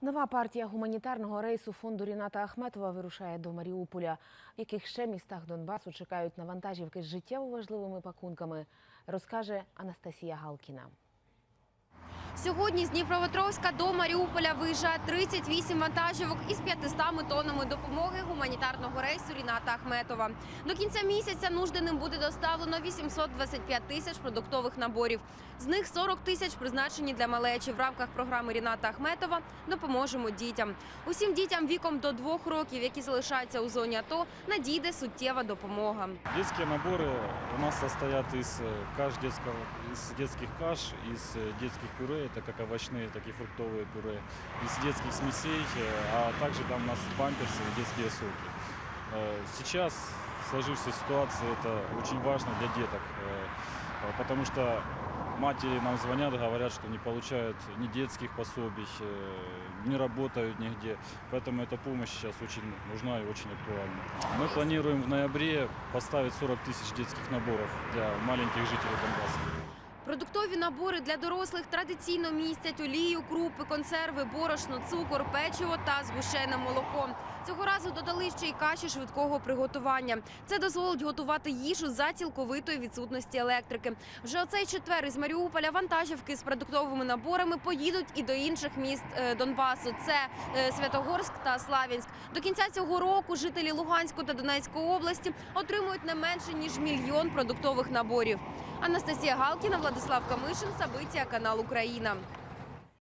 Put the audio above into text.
Нова партія гуманітарного рейсу фонду Ріната Ахметова вирушає до Маріуполя. В яких ще містах Донбасу чекають навантажівки з життєво важливими пакунками, розкаже Анастасія Галкіна. Сьогодні з Дніпропетровська до Маріуполя виїжджає 38 вантажівок із 500 тоннами допомоги гуманітарного рейсу Ріната Ахметова. До кінця місяця нужденим буде доставлено 825 тисяч продуктових наборів. З них 40 тисяч призначені для малечі. В рамках програми Ріната Ахметова допоможемо дітям. Усім дітям віком до двох років, які залишаються у зоні АТО, надійде суттєва допомога. Детские наборы у нас состоят из э, каш детского, из детских каш, из э, детских Это как овощные, так и фруктовые пюре, из детских смесей, э, а также там у нас памперсы и детские соки. Э, Сейчас в сложившейся ситуации это очень важно для деток, э, потому что матери нам звонят, говорят, что не получают ни детских пособий, не работают нигде. Поэтому эта помощь сейчас очень нужна и очень актуальна. Мы планируем в ноябре поставить 40 тысяч детских наборов для маленьких жителей Донбасса. Продуктові набори для дорослих традиційно містять олію, крупи, консерви, борошно, цукор, печиво та згущене молоко. Цього разу додали ще й каші швидкого приготування. Це дозволить готувати їжу за цілковитої відсутності електрики. Вже оцей четвер із Маріуполя вантажівки з продуктовими наборами поїдуть і до інших міст е, Донбасу. Це е, Святогорськ та Славянськ. До кінця цього року жителі Луганської та Донецької області отримують не менше ніж мільйон продуктових наборів. Анастасія Галкіна, Владислав Камишин, Сабиття, канал Україна.